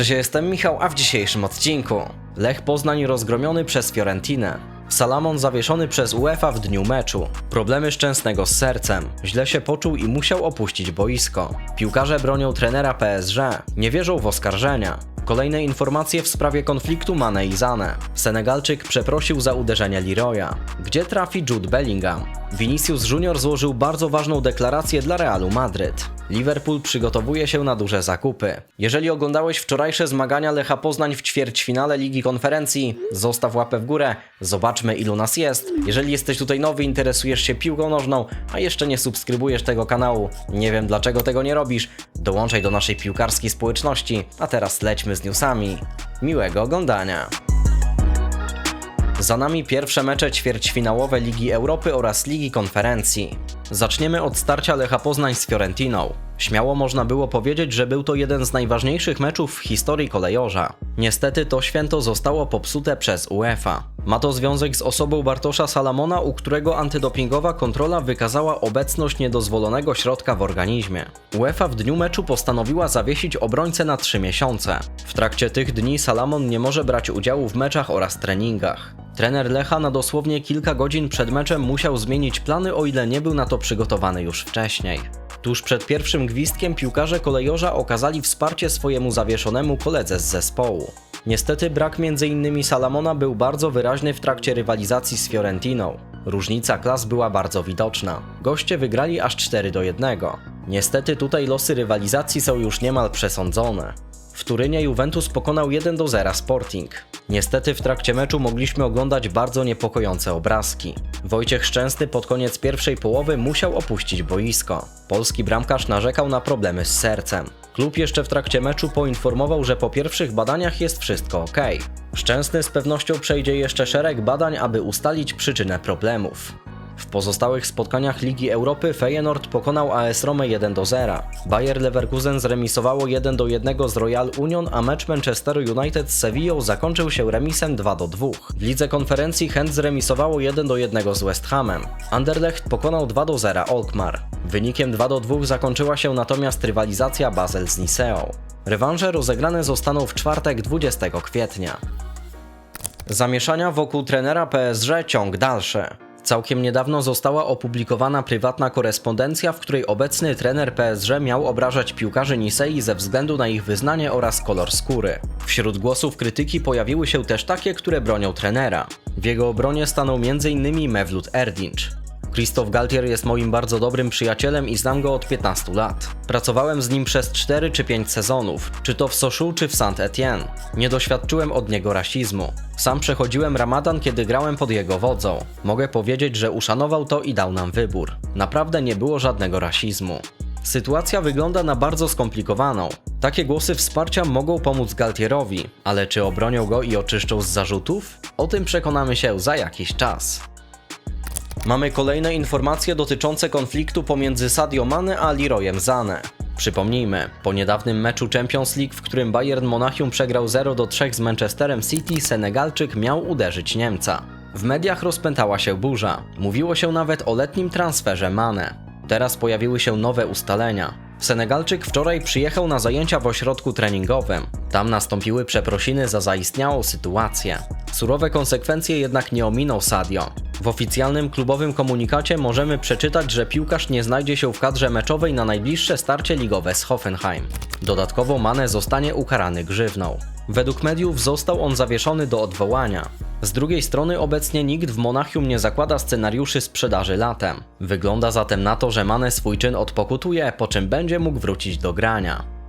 Cześć, jestem Michał, a w dzisiejszym odcinku Lech Poznań rozgromiony przez Fiorentinę. Salamon zawieszony przez UEFA w dniu meczu. Problemy Szczęsnego z sercem. Źle się poczuł i musiał opuścić boisko. Piłkarze bronią trenera PSG. Nie wierzą w oskarżenia. Kolejne informacje w sprawie konfliktu Mane i Zane. Senegalczyk przeprosił za uderzenie Leroya. Gdzie trafi Jude Bellingham? Vinicius Junior złożył bardzo ważną deklarację dla Realu Madryt. Liverpool przygotowuje się na duże zakupy. Jeżeli oglądałeś wczorajsze zmagania Lecha Poznań w ćwierćfinale Ligi Konferencji, zostaw łapę w górę, zobaczmy ilu nas jest. Jeżeli jesteś tutaj nowy, interesujesz się piłką nożną, a jeszcze nie subskrybujesz tego kanału, nie wiem dlaczego tego nie robisz, dołączaj do naszej piłkarskiej społeczności, a teraz lećmy z newsami. Miłego oglądania. Za nami pierwsze mecze ćwierćfinałowe Ligi Europy oraz Ligi Konferencji. Zaczniemy od starcia Lecha Poznań z Fiorentiną. Śmiało można było powiedzieć, że był to jeden z najważniejszych meczów w historii kolejorza. Niestety to święto zostało popsute przez UEFA. Ma to związek z osobą Bartosza Salamona, u którego antydopingowa kontrola wykazała obecność niedozwolonego środka w organizmie. UEFA w dniu meczu postanowiła zawiesić obrońcę na 3 miesiące. W trakcie tych dni Salamon nie może brać udziału w meczach oraz treningach. Trener Lecha na dosłownie kilka godzin przed meczem musiał zmienić plany, o ile nie był na to przygotowany już wcześniej. Tuż przed pierwszym gwizdkiem piłkarze kolejorza okazali wsparcie swojemu zawieszonemu koledze z zespołu. Niestety brak m.in. Salamona był bardzo wyraźny w trakcie rywalizacji z Fiorentiną. Różnica klas była bardzo widoczna. Goście wygrali aż 4 do 1. Niestety tutaj losy rywalizacji są już niemal przesądzone. W Turynie Juventus pokonał 1 do 0 Sporting. Niestety w trakcie meczu mogliśmy oglądać bardzo niepokojące obrazki. Wojciech Szczęsny pod koniec pierwszej połowy musiał opuścić boisko. Polski bramkarz narzekał na problemy z sercem. Klub jeszcze w trakcie meczu poinformował, że po pierwszych badaniach jest wszystko ok. Szczęsny z pewnością przejdzie jeszcze szereg badań, aby ustalić przyczynę problemów. W pozostałych spotkaniach Ligi Europy Feyenoord pokonał AS Rome 1 do 0. Bayer Leverkusen zremisowało 1 do 1 z Royal Union, a mecz Manchester United z Sevillą zakończył się remisem 2 do 2. W lidze konferencji Gent zremisowało 1 do 1 z West Hamem. Anderlecht pokonał 2 do 0 Alkmaar. Wynikiem 2 do 2 zakończyła się natomiast rywalizacja Basel z Niceą. Rewanże rozegrane zostaną w czwartek 20 kwietnia. Zamieszania wokół trenera PSG ciąg dalszy. Całkiem niedawno została opublikowana prywatna korespondencja, w której obecny trener PSG miał obrażać piłkarzy Nisei ze względu na ich wyznanie oraz kolor skóry. Wśród głosów krytyki pojawiły się też takie, które bronią trenera. W jego obronie stanął m.in. Mevlut Erdinc. Christoph Galtier jest moim bardzo dobrym przyjacielem i znam go od 15 lat. Pracowałem z nim przez 4 czy 5 sezonów, czy to w Sochaux czy w Saint-Étienne. Nie doświadczyłem od niego rasizmu. Sam przechodziłem ramadan, kiedy grałem pod jego wodzą. Mogę powiedzieć, że uszanował to i dał nam wybór. Naprawdę nie było żadnego rasizmu. Sytuacja wygląda na bardzo skomplikowaną. Takie głosy wsparcia mogą pomóc Galtierowi, ale czy obronią go i oczyszczą z zarzutów? O tym przekonamy się za jakiś czas. Mamy kolejne informacje dotyczące konfliktu pomiędzy Sadio Mane a Leroyem Zane. Przypomnijmy, po niedawnym meczu Champions League, w którym Bayern Monachium przegrał 0 do 3 z Manchesterem City, Senegalczyk miał uderzyć Niemca. W mediach rozpętała się burza. Mówiło się nawet o letnim transferze Mane. Teraz pojawiły się nowe ustalenia. Senegalczyk wczoraj przyjechał na zajęcia w ośrodku treningowym. Tam nastąpiły przeprosiny za zaistniałą sytuację. Surowe konsekwencje jednak nie ominął Sadio. W oficjalnym klubowym komunikacie możemy przeczytać, że piłkarz nie znajdzie się w kadrze meczowej na najbliższe starcie ligowe z Hoffenheim. Dodatkowo Mane zostanie ukarany grzywną. Według mediów został on zawieszony do odwołania. Z drugiej strony obecnie nikt w Monachium nie zakłada scenariuszy sprzedaży latem. Wygląda zatem na to, że Mane swój czyn odpokutuje, po czym będzie mógł wrócić do grania.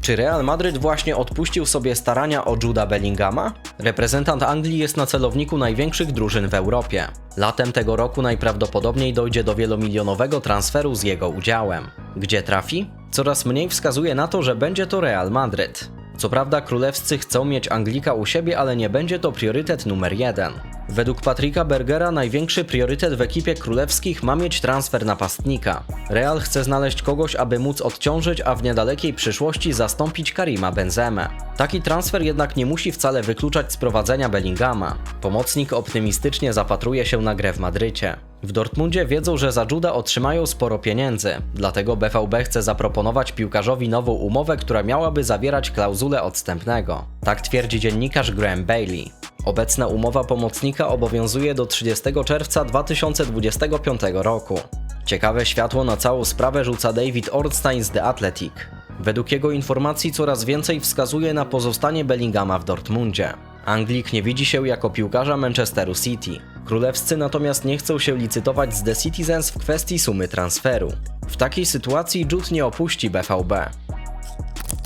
Czy Real Madryt właśnie odpuścił sobie starania o Juda Bellingama? Reprezentant Anglii jest na celowniku największych drużyn w Europie. Latem tego roku najprawdopodobniej dojdzie do wielomilionowego transferu z jego udziałem. Gdzie trafi? Coraz mniej wskazuje na to, że będzie to Real Madryt. Co prawda królewscy chcą mieć Anglika u siebie, ale nie będzie to priorytet numer jeden. Według Patryka Bergera największy priorytet w ekipie królewskich ma mieć transfer napastnika. Real chce znaleźć kogoś, aby móc odciążyć, a w niedalekiej przyszłości zastąpić Karima Benzemę. Taki transfer jednak nie musi wcale wykluczać sprowadzenia Bellingama. Pomocnik optymistycznie zapatruje się na grę w Madrycie. W Dortmundzie wiedzą, że za Juda otrzymają sporo pieniędzy, dlatego BVB chce zaproponować piłkarzowi nową umowę, która miałaby zawierać klauzulę odstępnego. Tak twierdzi dziennikarz Graham Bailey. Obecna umowa pomocnika obowiązuje do 30 czerwca 2025 roku. Ciekawe światło na całą sprawę rzuca David Ornstein z The Athletic. Według jego informacji coraz więcej wskazuje na pozostanie Bellingama w Dortmundzie. Anglik nie widzi się jako piłkarza Manchesteru City. Królewscy natomiast nie chcą się licytować z The Citizens w kwestii sumy transferu. W takiej sytuacji Jude nie opuści BVB.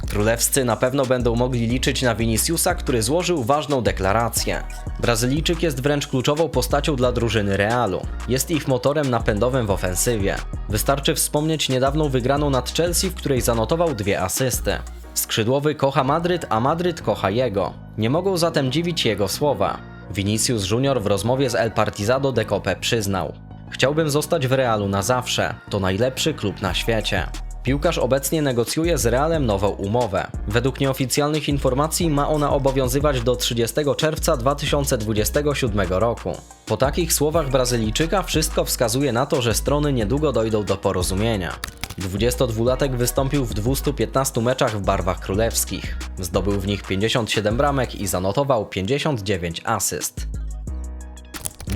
Królewscy na pewno będą mogli liczyć na Viniciusa, który złożył ważną deklarację. Brazylijczyk jest wręcz kluczową postacią dla drużyny Realu. Jest ich motorem napędowym w ofensywie. Wystarczy wspomnieć niedawną wygraną nad Chelsea, w której zanotował dwie asysty. Skrzydłowy kocha Madryt, a Madryt kocha jego. Nie mogą zatem dziwić jego słowa. Vinicius Junior w rozmowie z El Partizado de Cope przyznał: Chciałbym zostać w Realu na zawsze. To najlepszy klub na świecie. Piłkarz obecnie negocjuje z Realem nową umowę. Według nieoficjalnych informacji ma ona obowiązywać do 30 czerwca 2027 roku. Po takich słowach Brazylijczyka wszystko wskazuje na to, że strony niedługo dojdą do porozumienia. 22-latek wystąpił w 215 meczach w barwach królewskich. Zdobył w nich 57 bramek i zanotował 59 asyst.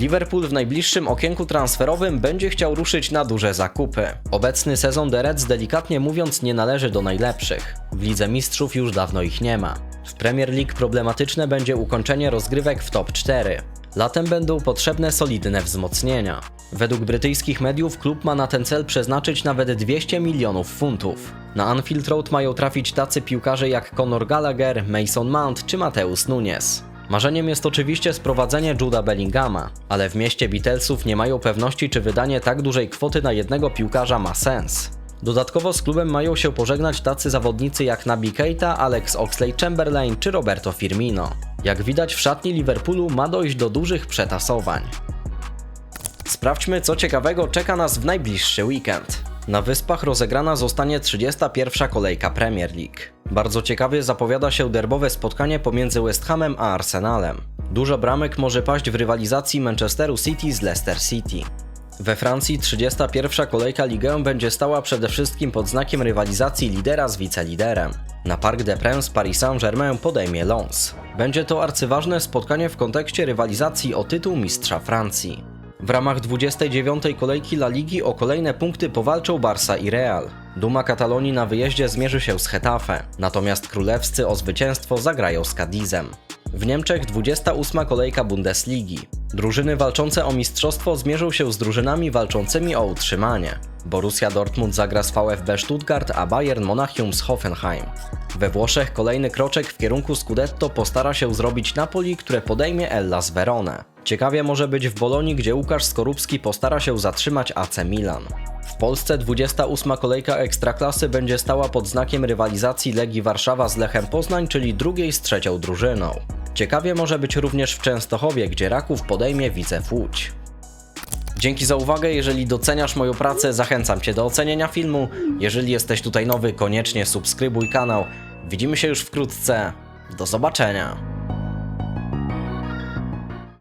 Liverpool w najbliższym okienku transferowym będzie chciał ruszyć na duże zakupy. Obecny sezon The Reds delikatnie mówiąc nie należy do najlepszych. W Lidze Mistrzów już dawno ich nie ma. W Premier League problematyczne będzie ukończenie rozgrywek w top 4. Latem będą potrzebne solidne wzmocnienia. Według brytyjskich mediów klub ma na ten cel przeznaczyć nawet 200 milionów funtów. Na Anfield Road mają trafić tacy piłkarze jak Conor Gallagher, Mason Mount czy Mateusz Nunes. Marzeniem jest oczywiście sprowadzenie Juda Bellingama, ale w mieście Beatlesów nie mają pewności, czy wydanie tak dużej kwoty na jednego piłkarza ma sens. Dodatkowo z klubem mają się pożegnać tacy zawodnicy jak Nabi Keita, Alex Oxlade-Chamberlain czy Roberto Firmino. Jak widać w szatni Liverpoolu ma dojść do dużych przetasowań. Sprawdźmy, co ciekawego czeka nas w najbliższy weekend. Na Wyspach rozegrana zostanie 31. kolejka Premier League. Bardzo ciekawie zapowiada się derbowe spotkanie pomiędzy West Hamem a Arsenalem. Dużo bramek może paść w rywalizacji Manchesteru City z Leicester City. We Francji 31. kolejka Ligę będzie stała przede wszystkim pod znakiem rywalizacji lidera z wiceliderem. Na Parc des Princes Paris Saint-Germain podejmie Lens. Będzie to arcyważne spotkanie w kontekście rywalizacji o tytuł mistrza Francji. W ramach 29. kolejki La Ligi o kolejne punkty powalczą Barca i Real. Duma Katalonii na wyjeździe zmierzy się z Hetafe, natomiast królewscy o zwycięstwo zagrają z Cadizem. W Niemczech 28. kolejka Bundesligi. Drużyny walczące o mistrzostwo zmierzą się z drużynami walczącymi o utrzymanie. Borussia Dortmund zagra z VfB Stuttgart, a Bayern Monachium z Hoffenheim. We Włoszech kolejny kroczek w kierunku Scudetto postara się zrobić Napoli, które podejmie Ellas Verone. Ciekawie może być w Bolonii, gdzie Łukasz Skorupski postara się zatrzymać AC Milan. W Polsce 28. kolejka Ekstraklasy będzie stała pod znakiem rywalizacji Legii Warszawa z Lechem Poznań, czyli drugiej z trzecią drużyną. Ciekawie może być również w Częstochowie, gdzie Raków podejmie Widzew Łódź. Dzięki za uwagę, jeżeli doceniasz moją pracę, zachęcam Cię do ocenienia filmu. Jeżeli jesteś tutaj nowy, koniecznie subskrybuj kanał. Widzimy się już wkrótce. Do zobaczenia.